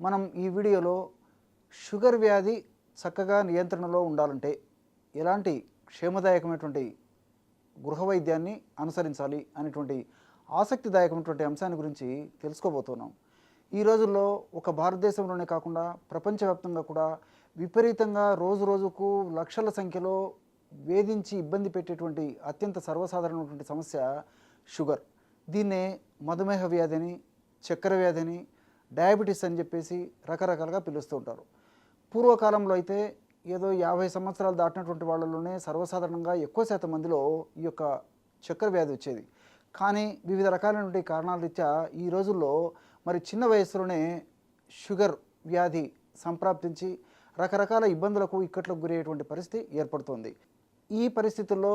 మనం ఈ వీడియోలో షుగర్ వ్యాధి చక్కగా నియంత్రణలో ఉండాలంటే ఎలాంటి క్షేమదాయకమైనటువంటి గృహ వైద్యాన్ని అనుసరించాలి అనేటువంటి ఆసక్తిదాయకమైనటువంటి అంశాన్ని గురించి తెలుసుకోబోతున్నాం. ఈ రోజుల్లో ఒక భారతదేశంలోనే కాకుండా ప్రపంచవ్యాప్తంగా కూడా విపరీతంగా రోజు రోజుకు లక్షల సంఖ్యలో వేధించి ఇబ్బంది పెట్టేటువంటి అత్యంత సర్వసాధారణమైనటువంటి సమస్య షుగర్. దీన్నే మధుమేహ వ్యాధి అని చక్కెర వ్యాధి అని డయాబెటీస్ అని చెప్పేసి రకరకాలుగా పిలుస్తూ ఉంటారు. పూర్వకాలంలో అయితే ఏదో యాభై సంవత్సరాలు దాటినటువంటి వాళ్ళలోనే సర్వసాధారణంగా ఎక్కువ శాతం మందిలో ఈ యొక్క చక్కెర వ్యాధి వచ్చేది. కానీ వివిధ రకాలైనటువంటి కారణాల రీత్యా ఈ రోజుల్లో మరి చిన్న వయసులోనే షుగర్ వ్యాధి సంప్రాప్తించి రకరకాల ఇబ్బందులకు ఇక్కట్లకు గురయ్యేటువంటి పరిస్థితి ఏర్పడుతుంది. ఈ పరిస్థితుల్లో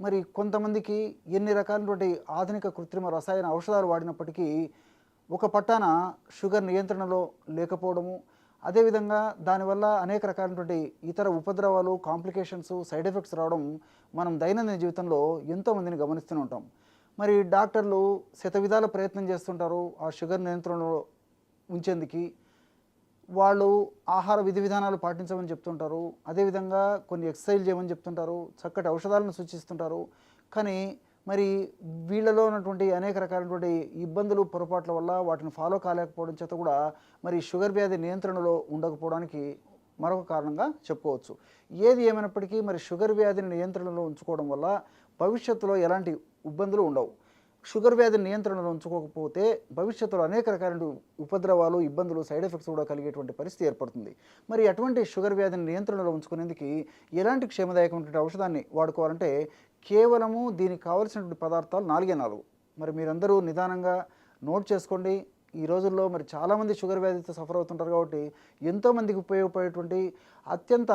మరి కొంతమందికి ఎన్ని రకాలైనటువంటి ఆధునిక కృత్రిమ రసాయన ఔషధాలు వాడినప్పటికీ ఒక పట్టాన షుగర్ నియంత్రణలో లేకపోవడము అదేవిధంగా దానివల్ల అనేక రకాలైనటువంటి ఇతర ఉపద్రవాలు కాంప్లికేషన్స్ సైడ్ ఎఫెక్ట్స్ రావడం మనం దైనందిన జీవితంలో ఎంతోమందిని గమనిస్తూనే ఉంటాం. మరి డాక్టర్లు శతవిధాల ప్రయత్నం చేస్తుంటారు ఆ షుగర్ నియంత్రణలో ఉంచేందుకు. వాళ్ళు ఆహార విధి విధానాలు పాటించమని చెప్తుంటారు అదేవిధంగా కొన్ని ఎక్సర్సైజ్ చేయమని చెప్తుంటారు చక్కటి ఔషధాలను సూచిస్తుంటారు. కానీ మరి వీళ్ళలో ఉన్నటువంటి అనేక రకాలైనటువంటి ఇబ్బందులు పొరపాట్ల వల్ల వాటిని ఫాలో కాలేకపోవడం చేత కూడా మరి షుగర్ వ్యాధి నియంత్రణలో ఉండకపోవడానికి మరొక కారణంగా చెప్పుకోవచ్చు. ఏది ఏమైనప్పటికీ మరి షుగర్ వ్యాధిని నియంత్రణలో ఉంచుకోవడం వల్ల భవిష్యత్తులో ఎలాంటి ఇబ్బందులు ఉండవు. షుగర్ వ్యాధి నియంత్రణలో ఉంచుకోకపోతే భవిష్యత్తులో అనేక రకాల ఉపద్రవాలు ఇబ్బందులు సైడ్ ఎఫెక్ట్స్ కూడా కలిగేటువంటి పరిస్థితి ఏర్పడుతుంది. మరి అటువంటి షుగర్ వ్యాధిని నియంత్రణలో ఉంచుకునేందుకు ఎలాంటి క్షేమదాయకమైనటువంటి ఔషధాన్ని వాడుకోవాలంటే కేవలము దీనికి కావలసినటువంటి పదార్థాలు నాలుగే నాలుగు. మరి మీరందరూ నిదానంగా నోట్ చేసుకోండి. ఈ రోజుల్లో మరి చాలామంది షుగర్ వ్యాధితో సఫర్ అవుతుంటారు కాబట్టి ఎంతోమందికి ఉపయోగపడేటువంటి అత్యంత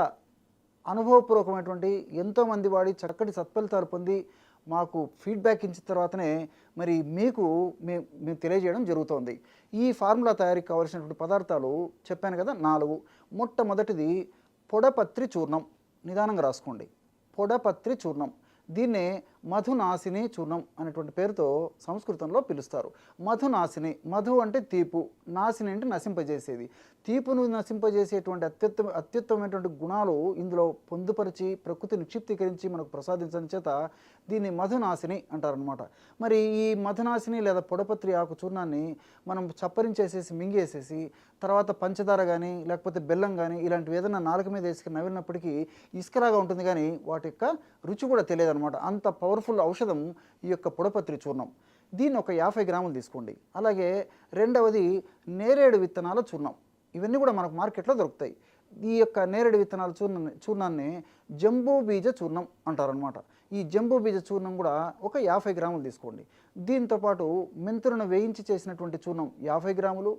అనుభవపూర్వకమైనటువంటి ఎంతోమంది వాడి చక్కటి సత్ఫలితాలు పొంది మాకు ఫీడ్బ్యాక్ ఇచ్చిన తర్వాతనే మరి మీకు మే- మేము తెలియజేయడం జరుగుతోంది. ఈ ఫార్ములా తయారీకి కావలసినటువంటి పదార్థాలు చెప్పాను కదా నాలుగు. మొట్టమొదటిది పొడపత్రి చూర్ణం. నిదానంగా రాసుకోండి. పొడపత్రి చూర్ణం. దీన్నే మధునాశిని చూర్ణం అనేటువంటి పేరుతో సంస్కృతంలో పిలుస్తారు. మధునాశిని మధు అంటే తీపు నాశిని అంటే నశింపజేసేది. తీపును నశింపజేసేటువంటి అత్యుత్తమ అత్యుత్తమైనటువంటి గుణాలు ఇందులో పొందుపరిచి ప్రకృతి నిక్షిప్తీకరించి మనకు ప్రసాదించడం చేత దీన్ని మధునాశిని అంటారనమాట మరి ఈ మధునాశిని లేదా పొడపత్రి ఆకు చూర్ణాన్ని మనం చప్పరించేసేసి మింగేసేసి తర్వాత పంచదార కానీ లేకపోతే బెల్లం కానీ ఇలాంటివి ఏదైనా నాలుక మీద వేసుకుని నవ్వినప్పటికీ ఇసుకలాగా ఉంటుంది కానీ వాటి యొక్క రుచి కూడా తెలియదు అనమాట అంత పవర్ఫుల్ ఔషధం ఈ యొక్క పొడపత్రి చూర్ణం. దీన్ని ఒక యాభై గ్రాములు తీసుకోండి. అలాగే రెండవది నేరేడు విత్తనాల చూర్ణం. ఇవన్నీ కూడా మనకు మార్కెట్లో దొరుకుతాయి. ఈ యొక్క నేరేడు విత్తనాల చూర్ణ చూర్ణాన్ని జంబూ బీజ చూర్ణం అంటారనమాట ఈ జంబూ బీజ చూర్ణం కూడా ఒక యాభై గ్రాములు తీసుకోండి. దీంతోపాటు మెంతులను వేయించి చేసినటువంటి చూర్ణం యాభై గ్రాములు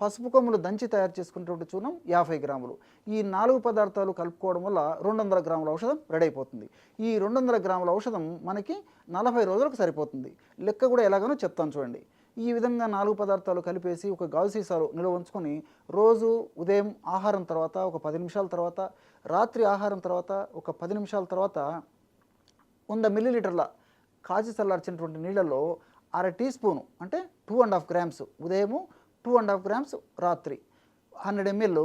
పసుపు కొమ్ములు దంచి తయారు చేసుకున్నటువంటి చూర్ణం యాభై గ్రాములు. ఈ నాలుగు పదార్థాలు కలుపుకోవడం వల్ల రెండు వందల గ్రాముల ఔషధం రెడీ అయిపోతుంది ఈ రెండు వందల గ్రాముల ఔషధం మనకి నలభై రోజులకు సరిపోతుంది. లెక్క కూడా ఎలాగనో చెప్తాను చూడండి. ఈ విధంగా నాలుగు పదార్థాలు కలిపేసి ఒక గాజు సీసాలో నిల్వ ఉంచుకొని రోజు ఉదయం ఆహారం తర్వాత ఒక పది నిమిషాల తర్వాత రాత్రి ఆహారం తర్వాత ఒక పది నిమిషాల తర్వాత వంద మిల్లీలీటర్ల కాచి చల్లార్చినటువంటి నీళ్ళల్లో అర టీ స్పూను అంటే టూ అండ్ హాఫ్ గ్రామ్స్ ఉదయము టూ అండ్ హాఫ్ గ్రామ్స్ రాత్రి. హండ్రెడ్ ఎంఎల్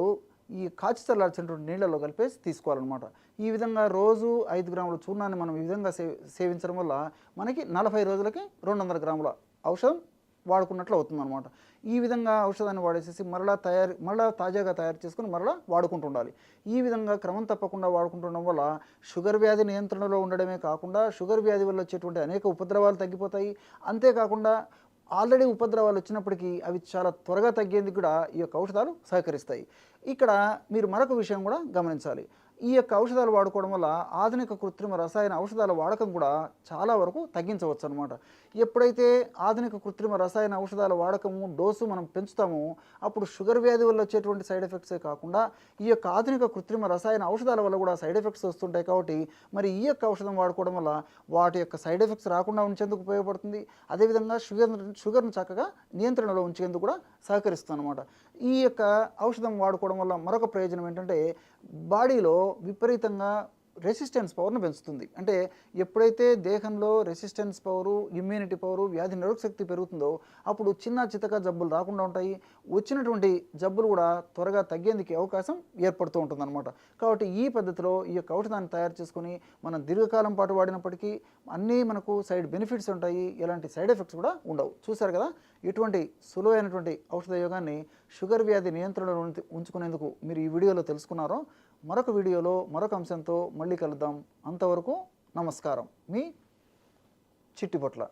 ఈ కాచి చల్లార్చినటువంటి నీళ్ళలో కలిపేసి తీసుకోవాలన్నమాట. ఈ విధంగా రోజు ఐదు గ్రాముల చూర్ణాన్ని మనం ఈ విధంగా సే సేవించడం వల్ల మనకి నలభై రోజులకి రెండు వందల గ్రాముల ఔషధం వాడుకున్నట్లు అవుతుందన్నమాట. ఈ విధంగా ఔషధాన్ని వాడేసేసి మరలా తయారు మరలా తాజాగా తయారు చేసుకుని మరలా వాడుకుంటుండాలి ఈ విధంగా క్రమం తప్పకుండా వాడుకుంటుండడం వల్ల షుగర్ వ్యాధి నియంత్రణలో ఉండడమే కాకుండా షుగర్ వ్యాధి వల్ల వచ్చేటువంటి అనేక ఉపద్రవాలు తగ్గిపోతాయి. అంతేకాకుండా ఆల్రెడీ ఉపద్రవాలు వచ్చినప్పటికీ అవి చాలా త్వరగా తగ్గేందుకు కూడా ఈ యొక్క ఔషధాలు సహకరిస్తాయి. ఇక్కడ మీరు మరొక విషయం కూడా గమనించాలి. ఈ యొక్క ఔషధాలు వాడుకోవడం వల్ల ఆధునిక కృత్రిమ రసాయన ఔషధాల వాడకం కూడా చాలా వరకు తగ్గించవచ్చు అనమాట ఎప్పుడైతే ఆధునిక కృత్రిమ రసాయన ఔషధాల వాడకము డోసు మనం పెంచుతామో అప్పుడు షుగర్ వ్యాధి వల్ల వచ్చేటువంటి సైడ్ ఎఫెక్ట్సే కాకుండా ఈ యొక్క ఆధునిక కృత్రిమ రసాయన ఔషధాల వల్ల కూడా సైడ్ ఎఫెక్ట్స్ వస్తుంటాయి కాబట్టి మరి ఈ యొక్క ఔషధం వాడుకోవడం వల్ల వాటి యొక్క సైడ్ ఎఫెక్ట్స్ రాకుండా ఉంచేందుకు ఉపయోగపడుతుంది. అదేవిధంగా షుగర్ షుగర్ను చక్కగా నియంత్రణలో ఉంచేందుకు కూడా సహకరిస్తుంది అనమాట ఈ యొక్క ఔషధం వాడుకోవడం వల్ల మరొక ప్రయోజనం ఏంటంటే బాడీలో విపరీతంగా రెసిస్టెన్స్ పవర్ను పెంచుతుంది. అంటే ఎప్పుడైతే దేహంలో రెసిస్టెన్స్ పవరు ఇమ్యూనిటీ పవరు వ్యాధి నిరోధక శక్తి పెరుగుతుందో అప్పుడు చిన్న చితక జబ్బులు రాకుండా ఉంటాయి. వచ్చినటువంటి జబ్బులు కూడా త్వరగా తగ్గేందుకు అవకాశం ఏర్పడుతూ ఉంటుందన్నమాట. కాబట్టి ఈ పద్ధతిలో ఈ యొక్క ఔషధాన్ని తయారు చేసుకుని మనం దీర్ఘకాలం పాటు వాడినప్పటికీ అన్నీ మనకు సైడ్ బెనిఫిట్స్ ఉంటాయి. ఎలాంటి సైడ్ ఎఫెక్ట్స్ కూడా ఉండవు. చూశారు కదా? ఇటువంటి సులువైనటువంటి ఔషధ యోగాన్ని షుగర్ వ్యాధి నియంత్రణలో ఉంచుకునేందుకు మీరు ఈ వీడియోలో తెలుసుకున్నారో మరొక వీడియోలో మరొక అంశంతో మళ్ళీ కలుద్దాం. అంతవరకు నమస్కారం. మీ చిట్టిపొట్ల